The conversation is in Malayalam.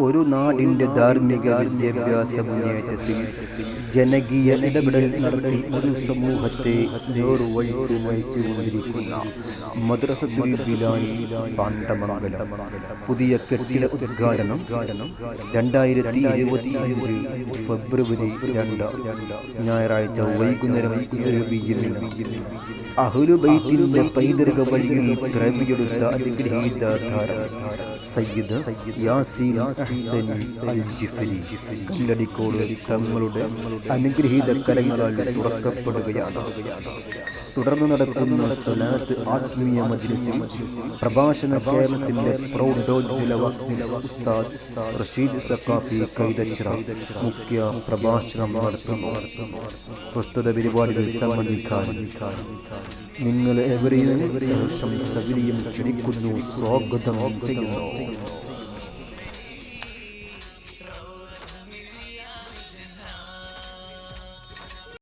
ഒരു നാടിന്റെ ധാർമ്മിക വിദ്യാഭ്യാസ മുന്നേറ്റത്തിൽ ജനകീയ ഇടപെടൽ നടത്തി ഒരു സമൂഹത്തെ നേർവഴിക്ക് നയിച്ചുകൊണ്ടിരിക്കുന്ന മദ്രസത്തുൽ പാണ്ഡമംഗലം. പുതിയ കെട്ടിട ഉദ്ഘാടനം രണ്ടായിരത്തി ഇരുപത്തി അഞ്ച് ഫെബ്രുവരി രണ്ട് ഞായറാഴ്ച വൈകുന്നേരം അഹുലുബൈത്തിന്റെ പൈതൃക വഴിയിൽ ദ്രവ്യെടുത്ത അനുഗ്രഹീത ധാരം സയ്യിദ് യാസീൻ അഹ്സൻ അൽ ജിഫരി കല്ലടിക്കോട് തങ്ങളുടെ അനുഗ്രഹീത കലങ്ങളാൽ തുറക്കപ്പെടുകയാണ്. തുടർന്ന് നടക്കുന്ന സ്വലാത്ത് ആത്മീയ മജ്ലിസിൽ പ്രഭാഷണ കേരളത്തിന്റെ പ്രൗഢോജ്വല വക്തില ഉസ്താദ് റഷീദ് സക്കാഫി കൈതച്ചിറ മുഖ്യ പ്രഭാഷണം നടത്തുന്നു. പ്രസ്തുത പരിപാടികൾ സംബന്ധിക്കാൻ നിങ്ങൾ എവരെയും സഹർഷം സവിലിയും ക്ഷണിക്കുന്നു സ്വാഗതം ചെയ്യുന്നു. o